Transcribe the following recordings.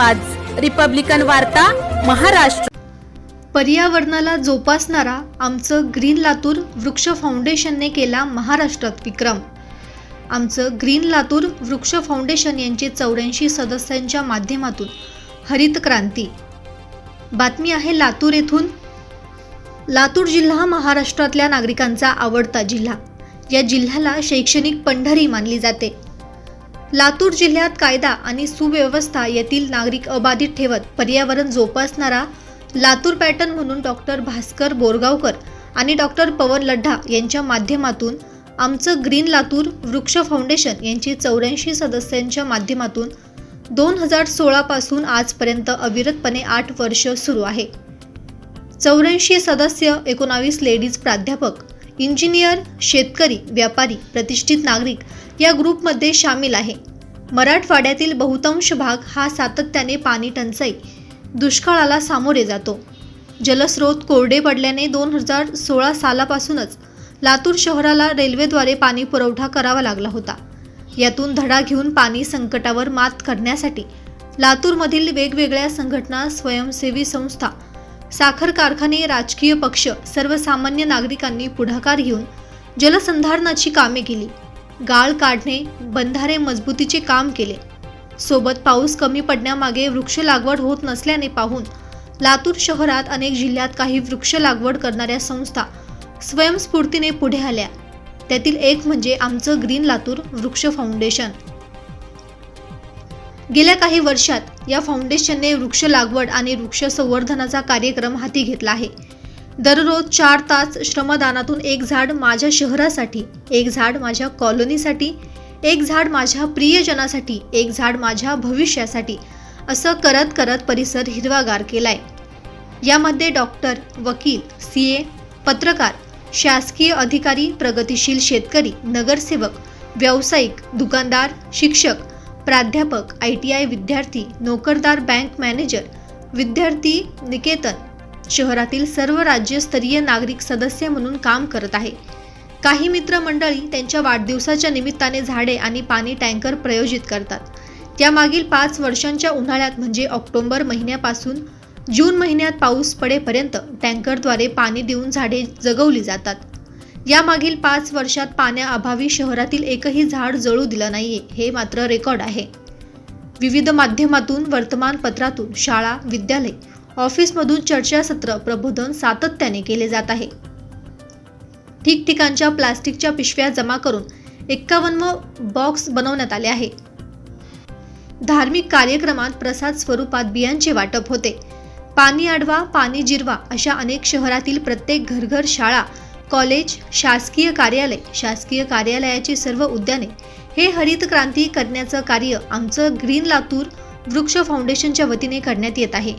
आवाज. रिपब्लिकन वार्ता महाराष्ट्र. पर्यावरणाला जोपासणारा आमचं ग्रीन लातूर वृक्ष फाउंडेशनने केला महाराष्ट्रात विक्रम. आमचं ग्रीन लातूर वृक्ष फाउंडेशन यांचे चौऱ्याऐंशी सदस्यांच्या माध्यमातून हरित क्रांती. बातमी आहे लातूर येथून. लातूर जिल्हा महाराष्ट्रातल्या नागरिकांचा आवडता जिल्हा. या जिल्ह्याला शैक्षणिक पंढरी मानली जाते. लातूर जिल्ह्यात कायदा आणि सुव्यवस्था येथील नागरिक अबाधित ठेवत पर्यावरण जोपासणारा लातूर पॅटर्न म्हणून डॉक्टर भास्कर बोरगावकर आणि डॉक्टर पवन लड्ढा यांच्या माध्यमातून आमचं ग्रीन लातूर वृक्ष फाउंडेशन यांची चौऱ्याऐंशी सदस्यांच्या माध्यमातून दोन हजार सोळापासून आजपर्यंत अविरतपणे आठ वर्ष सुरू आहे. चौऱ्याऐंशी सदस्य एकोणावीस लेडीज प्राध्यापक इंजिनियर शेतकरी व्यापारी प्रतिष्ठित नागरिक या ग्रुपमध्ये सामील आहे. मराठवाड्यातील बहुतांश भाग हा सातत्याने पाणी टंचाई दुष्काळाला सामोरे जातो. जलस्रोत कोरडे पडल्याने दोन हजार सोळा सालापासूनच लातूर शहराला रेल्वेद्वारे पाणी पुरवठा करावा लागला होता. यातून धडा घेऊन पाणी संकटावर मात करण्यासाठी लातूरमधील वेगवेगळ्या संघटना स्वयंसेवी संस्था साखर कारखाने राजकीय पक्ष सर्वसामान्य नागरिकांनी पुढाकार घेऊन जलसंधारणाची कामे केली. गाळ काढणे बंधारे मजबूतीचे काम केले. सोबत पाऊस कमी पडण्यामागे वृक्ष लागवड होत नसल्याने पाहून लातूर शहरात अनेक जिल्ह्यात काही वृक्ष लागवड करणाऱ्या संस्था स्वयंस्फूर्तीने पुढे आल्या. त्यातील एक म्हणजे आमचं ग्रीन लातूर वृक्ष फाउंडेशन. गेल्या काही वर्षात या फाउंडेशनने वृक्ष लागवड आणि वृक्ष संवर्धनाचा कार्यक्रम हाती घेतला आहे. दररोज चार तास श्रमदानातून एक झाड माझ्या शहरासाठी एक झाड माझ्या कॉलनीसाठी एक झाड माझ्या प्रियजनासाठी एक झाड माझ्या भविष्यासाठी असं करत करत परिसर हिरवागार केलाय. यामध्ये डॉक्टर वकील सी ए पत्रकार शासकीय अधिकारी प्रगतिशील शेतकरी नगरसेवक व्यावसायिक दुकानदार शिक्षक प्राध्यापक आय टी आय विद्यार्थी नोकरदार बँक मॅनेजर विद्यार्थी निकेतन शहरातील सर्व राज्यस्तरीय नागरिक सदस्य म्हणून काम करत आहे. काही मित्रमंडळी त्यांच्या वाढदिवसाच्या निमित्ताने झाडे आणि पाणी टँकर प्रयोजित करतात. त्यामागील पाच वर्षांच्या उन्हाळ्यात म्हणजे ऑक्टोंबर महिन्यापासून जून महिन्यात पाऊस पडेपर्यंत टँकरद्वारे पाणी देऊन झाडे जगवली जातात. यामागील पाच वर्षात पाण्याअभावी शहरातील एकही झाड जळू दिलं नाहीये हे मात्र रेकॉर्ड आहे. विविध माध्यमातून वर्तमानपत्रातून शाळा विद्यालय ऑफिसमधून चर्चासत्र प्रबोधन सातत्याने केले जात आहे. ठिकठिकाणच्या प्लास्टिकच्या पिशव्या जमा करून एक्कावन्न बॉक्स बनवण्यात आले आहे. धार्मिक कार्यक्रमात प्रसाद स्वरूपात बियांचे वाटप होते. पाणी आडवा पाणी जिरवा अशा अनेक शहरातील प्रत्येक घरघर शाळा कॉलेज शासकीय कार्यालय शासकीय कार्यालयाची सर्व उद्याने. हे हरित क्रांती करण्याचं कार्य आमचं ग्रीन लातूर वृक्ष फाउंडेशनच्या वतीने करण्यात येत आहे.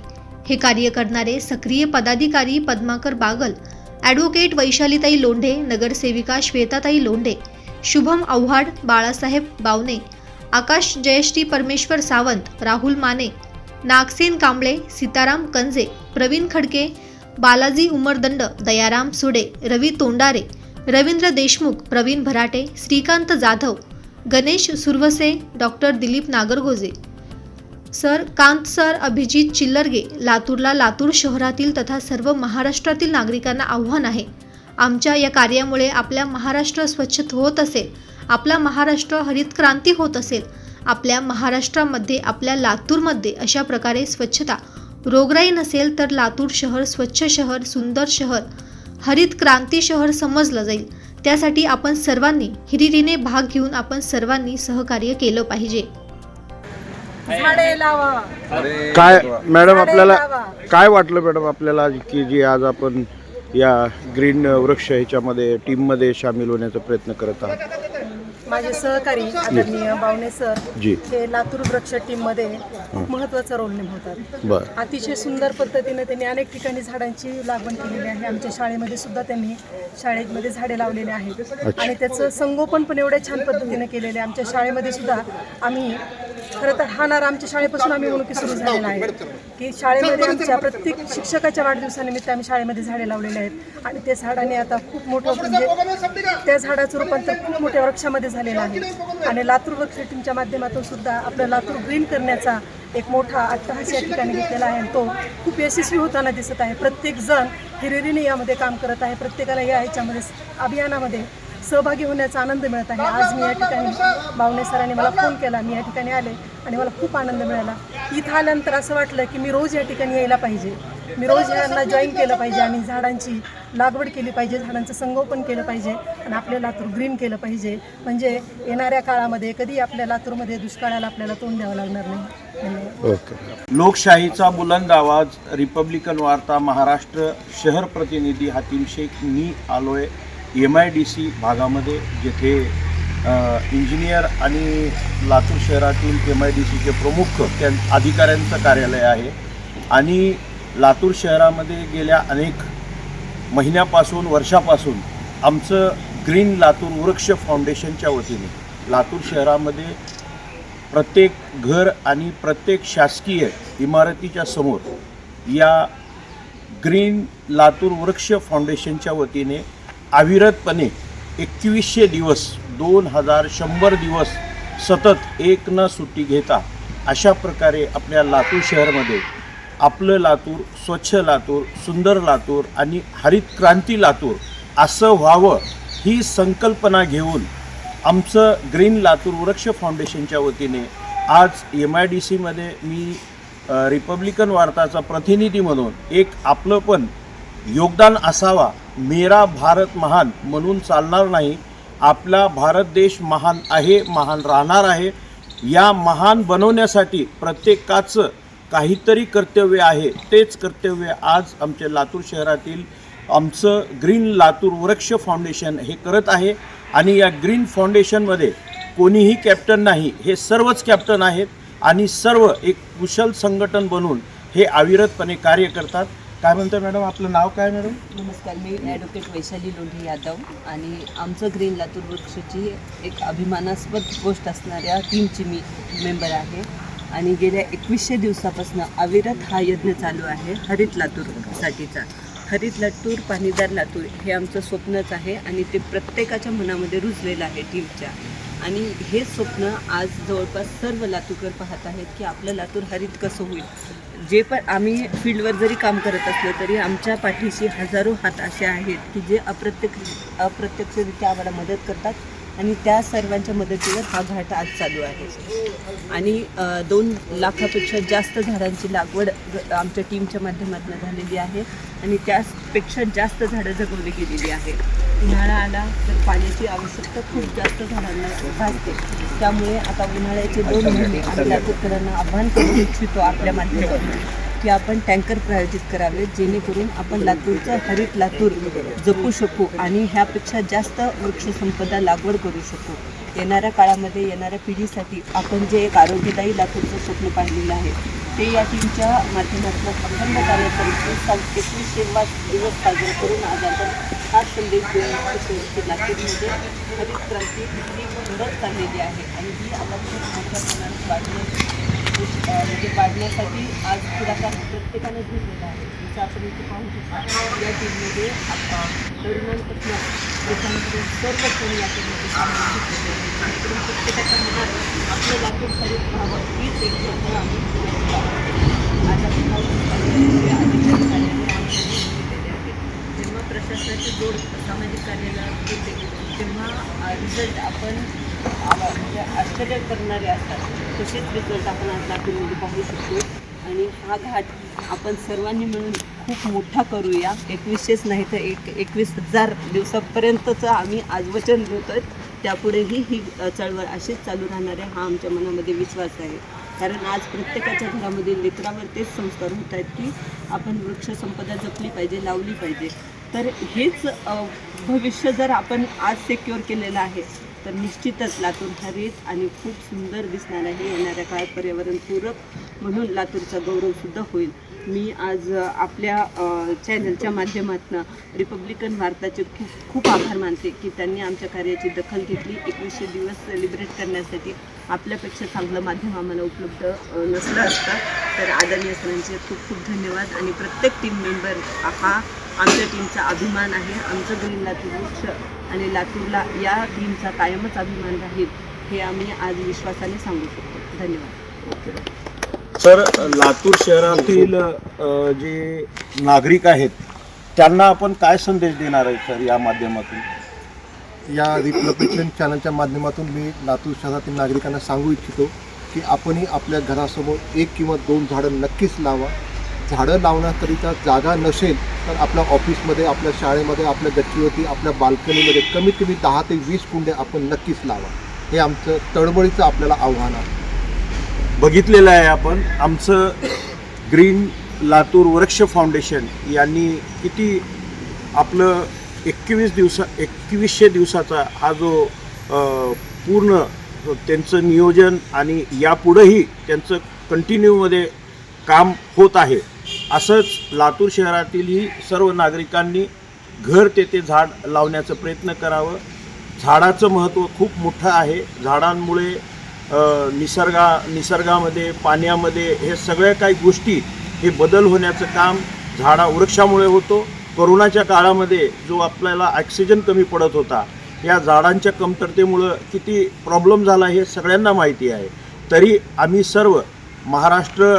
हे कार्य करणारे सक्रिय पदाधिकारी पद्माकर बागल ॲडव्होकेट वैशालीताई लोंढे नगरसेविका श्वेताताई Londhe Shubham Awhad Balasaheb Bawane Akash Jayashree Parmeshwar Sawant Rahul Mane Nagsen Kamble Sitaram Kanje Pravin Khadke Balaji Umardand Dayaram Sude Ravi Tondare Ravindra Deshmukh Pravin Bharate Shrikant Jadhav Ganesh Survase doctor Dilip Nagargoje. Sir Kant sir Abhijit Chillarge लातूरला लातूर शहरातील तथा सर्व महाराष्ट्रातील नागरिकांना आव्हान आहे. आमच्या या कार्यामुळे आपल्या महाराष्ट्र स्वच्छ होत असेल आपला महाराष्ट्र हरित क्रांती होत असेल आपल्या महाराष्ट्रामध्ये आपल्या लातूरमध्ये अशा प्रकारे स्वच्छता रोगराई नसेल तर लातूर शहर स्वच्छ शहर सुंदर शहर हरित क्रांती शहर समजलं जाईल. त्यासाठी आपण सर्वांनी हिरिरीने भाग घेऊन आपण सर्वांनी सहकार्य केलं पाहिजे. झाडे लावा. काय मॅडम आपल्याला लावा. काय वाटलं मॅडम आपल्याला की जी आज आपण या ग्रीन वृक्ष ह्याच्यामध्ये टीममध्ये सामील होण्याचा प्रयत्न करत आहात? माझे सहकारी आदरणीय बावणे सर जी. हे लातूर वृक्ष टीममध्ये खूप महत्त्वाचा रोल निभावतात अतिशय सुंदर पद्धतीने त्यांनी अनेक ठिकाणी झाडांची लागवड केलेली आहे. आमच्या शाळेमध्ये सुद्धा त्यांनी शाळेमध्ये झाडे लावलेली आहेत. आणि त्याचं संगोपन पण एवढ्या छान पद्धतीने केलेलं आहे. आमच्या शाळेमध्ये सुद्धा आम्ही खरं तर हा नारा आमच्या शाळेपासून आम्ही म्हणून सुरू झालेला आहे. की शाळेमध्ये आमच्या प्रत्येक शिक्षकाच्या वाढदिवसानिमित्त आम्ही शाळेमध्ये झाडे लावलेले आहेत. आणि ते झाडाने आता खूप मोठं म्हणजे त्या झाडाचं रूपांतर खूप मोठ्या वृक्षामध्ये झालेलं आहे. आणि लातूर वृक्ष टीमच्या माध्यमातून सुद्धा आपलं लातूर ग्रीन करण्याचा एक मोठा अट्टहास या ठिकाणी घेतलेला आहे. आणि तो खूप यशस्वी होताना दिसत आहे. प्रत्येक जण हिरिरीने यामध्ये काम करत आहे. प्रत्येकाला या ह्याच्यामध्ये अभियानामध्ये सहभागी होण्याचा आनंद मिळत आहे. आज मी या ठिकाणी बावणे सरांनी मला फोन केला. मी या ठिकाणी आले आणि मला खूप आनंद मिळाला. इथं आल्यानंतर असं वाटलं की मी रोज या ठिकाणी यायला पाहिजे. मी रोज यांना जॉईन केलं पाहिजे आणि झाडांची लागवड केली पाहिजे झाडांचं संगोपन केलं पाहिजे आणि आपल्या लातूर ग्रीन केलं पाहिजे. म्हणजे येणाऱ्या काळामध्ये कधी आपल्या लातूरमध्ये दुष्काळाला आपल्याला तोंड द्यावं लागणार नाही. लोकशाहीचा बुलंद आवाज रिपब्लिकन वार्ता महाराष्ट्र शहर प्रतिनिधी हातीम शेख मी आलोय. एम आय डी सी भागामध्ये जेथे इंजिनियर आणि लातूर शहरातील एम आय डी सीचे प्रमुख त्या अधिकाऱ्यांचं कार्यालय आहे. आणि लातूर शहरामध्ये गेल्या अनेक महिन्यापासून वर्षापासून आमचं ग्रीन लातूर वृक्ष फाउंडेशनच्या वतीने लातूर शहरामध्ये प्रत्येक घर आणि प्रत्येक शासकीय इमारतीच्या समोर या ग्रीन लातूर वृक्ष फाउंडेशनच्या वतीने अविरतपणे एकवीसशे दिवस दोन हजार शंभर दिवस सतत एक न सुट्टी घेता अशा प्रकारे आपल्या लातूर शहरमध्ये आपलं लातूर स्वच्छ लातूर सुंदर लातूर आणि हरित क्रांती लातूर असं व्हावं ही संकल्पना घेऊन आमचं ग्रीन लातूर वृक्ष फाउंडेशनच्या वतीने आज एम आय डी सीमध्ये मी रिपब्लिकन वार्ताचा प्रतिनिधी म्हणून एक आपलं पण योगदान असावा मेरा भारत महान म्हणून चालणार नाही आपला भारत देश महान आहे महान राहणार आहे या महान बनवण्यासाठी प्रत्येकाचं काहीतरी कर्तव्य आहे तेच कर्तव्य आज आमच्या लातूर शहरातील आमचं ग्रीन लातूर वृक्ष फाउंडेशन हे करत आहे. आणि या ग्रीन फाउंडेशनमध्ये कोणीही कॅप्टन नाही हे सर्वच कॅप्टन आहेत. आणि सर्व एक कुशल संघटन बनून हे अविरतपणे कार्य करतात. काय म्हणतो मॅडम? आपलं नाव काय मॅडम? नमस्कार मी ॲडव्होकेट वैशाली लोढे यादव आणि आमचं ग्रीन लातूर वृक्षची एक अभिमानास्पद गोष्ट असणाऱ्या टीमची मी मेंबर आहे. आणि गेल्या एकवीसशे दिवसापासून अविरत हा यज्ञ चालू आहे हरित लातूरसाठीचा हरित लातूर पाणीदार लातूर हे आमचं स्वप्नच आहे आणि ते प्रत्येकाच्या मनामध्ये रुजलेलं आहे टीमच्या आणि हे स्वप्न आज जवळपास सर्व लातूरकर पाहत आहेत की आपलं लातूर हरित कसं होईल. जे पण आम्ही फील्डवर जरी काम करत असलो तरी आमच्या पाठीशी हजारो हात असे आहेत की जे अप्रत्यक्ष अप्रत्यक्षरित्या आम्हाला मदत करतात आणि त्या सर्वांच्या मदतीवर हा घाट आज चालू आहे. आणि दोन लाखापेक्षा जास्त झाडांची लागवड आमच्या टीमच्या माध्यमातून झालेली आहे आणि त्यापेक्षा जास्त झाडं जगवली गेलेली आहे उन्हाळा आला तर पाण्याची आवश्यकता खूप जास्त झाडांना भासते. त्यामुळे आता उन्हाळ्याचे दोन महिने आम्ही लातूरकरांना आव्हान करू इच्छितो आपल्या माध्यमातून की आपण टँकर प्रायोजित करावे जेणेकरून आपण लातूरचं हरित लातूर जपू शकू आणि ह्यापेक्षा जास्त वृक्षसंपदा लागवड करू शकू. येणाऱ्या काळामध्ये येणाऱ्या पिढीसाठी आपण जे एक आरोग्यदायी लातूरचं स्वप्न पाडलेलं आहे ते या टीमच्या माध्यमातून अखंड कार्य करून साल एकवीसशेवा दिवस साजरा करून आज आपण हा संदेश देऊन इच्छितो की लातूरमध्ये हरित क्रांती ही घडत आहे आणि ही मोठ्या प्रमाणात म्हणजे वाढण्यासाठी आज पुढाकार प्रत्येकानं घेतलेला आहे. जसं आपण इथे पाहू शकतो, या टीममध्ये तरुणांपासून या टीममध्ये प्रत्येकाच्या मनात आपलं हरित व्हावं, हीच एक आम्ही आज आपण जेव्हा जोड सामाजिक कार्याला तेव्हा रिझल्ट आपण म्हणजे आश्चर्य करणारे असतात. तसेच रिझल्ट आपण आज लातूरमध्ये पाहू शकतो. आणि हा घाट आपण सर्वांनी मिळून खूप मोठा करूया. एकवीसशेच नाही तर एक एकवीस हजार दिवसापर्यंतचं आम्ही आज वचन घेतो त्यापुढेही ही चळवळ अशीच चालू राहणार आहे हा आमच्या मनामध्ये विश्वास आहे. कारण आज प्रत्येकाच्या घरामध्ये लेकरावर तेच संस्कार होत आहेत की आपण वृक्षसंपदा जपली पाहिजे लावली पाहिजे. तर हेच भविष्य जर आपण आज सेक्युअर केलेलं आहे तर निश्चितच लातूर हरित आणि खूप सुंदर दिसणार आहे. येणाऱ्या काळात पर्यावरणपूरक म्हणून लातूरचा गौरवसुद्धा होईल. मी आज आपल्या चॅनलच्या माध्यमातून रिपब्लिकन वार्ताचे खूप खूप आभार मानते की त्यांनी आमच्या कार्याची दखल घेतली. एकवीसशे दिवस सेलिब्रेट करण्यासाठी आपल्यापेक्षा चांगलं माध्यम आम्हाला उपलब्ध नसलं असतं. तर आदरणीय सरांचे खूप खूप धन्यवाद. आणि प्रत्येक टीम मेंबर हा आमच्या टीमचा अभिमान आहे. आमचं ग्रीन लातूर वृक्ष आणि लातूरला या टीमचा कायमच अभिमान राहील हे आम्ही आज विश्वासाने सांगू शकतो. धन्यवाद. सर लातूर शहरातील जे नागरिक आहेत त्यांना आपण काय संदेश देणार आहे सर या माध्यमातून? या रिपब्लिकन चॅनलच्या माध्यमातून मी लातूर शहरातील नागरिकांना सांगू इच्छितो की आपणही आपल्या घरासमोर एक किंवा दोन झाडं नक्कीच लावा. झाडं लावण्याकरिता जागा नसेल तर आपल्या ऑफिसमध्ये आपल्या शाळेमध्ये आपल्या गच्चीवरती आपल्या बाल्कनीमध्ये कमीत कमी दहा ते वीस कुंड्या आपण नक्कीच लावा. हे आमचं तळमळीचं आपल्याला आव्हान आहे. बघितलेलं आहे आपण आमचं ग्रीन लातूर वृक्ष फाउंडेशन यांनी किती आपलं एकवीस दिवसा एकवीसशे दिवसाचा हा जो पूर्ण त्यांचं नियोजन आणि यापुढंही त्यांचं कंटिन्यूमध्ये काम होत आहे. असंच लातूर शहरातीलही सर्व नागरिकांनी घर तेथे झाड लावण्याचा प्रयत्न करावं. झाडाचं महत्त्व खूप मोठं आहे. झाडांमुळे निसर्गा निसर्गामध्ये पाण्यामध्ये हे सगळ्या काही गोष्टी हे बदल होण्याचं काम झाडा वृक्षामुळे होतो. कोरोनाच्या काळामध्ये जो आपल्याला ऑक्सिजन कमी पडत होता या झाडांच्या कमतरतेमुळं किती प्रॉब्लेम झाला हे सगळ्यांना माहिती आहे. तरी आम्ही सर्व महाराष्ट्र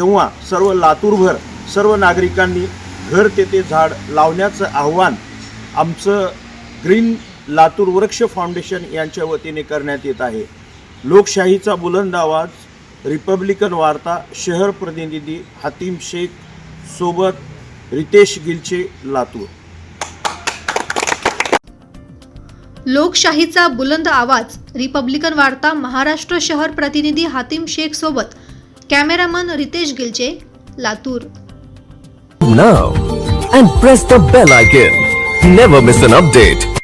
तेव्हा सर्व लातूरभर सर्व नागरिकांनी घर तेथे झाड लावण्याचं आव्हान आमचं ग्रीन लातूर वृक्ष फाउंडेशन यांच्या वतीने करण्यात येत आहे. लोकशाहीचा बुलंद आवाज रिपब्लिकन वार्ता शहर प्रतिनिधी हतीम शेख सोबत रितेश गिलचे लातूर. लोकशाहीचा बुलंद आवाज रिपब्लिकन वार्ता महाराष्ट्र शहर प्रतिनिधी हातीम शेख सोबत cameraman Ritesh गिलचे Latur now and press the bell icon. Never miss an update.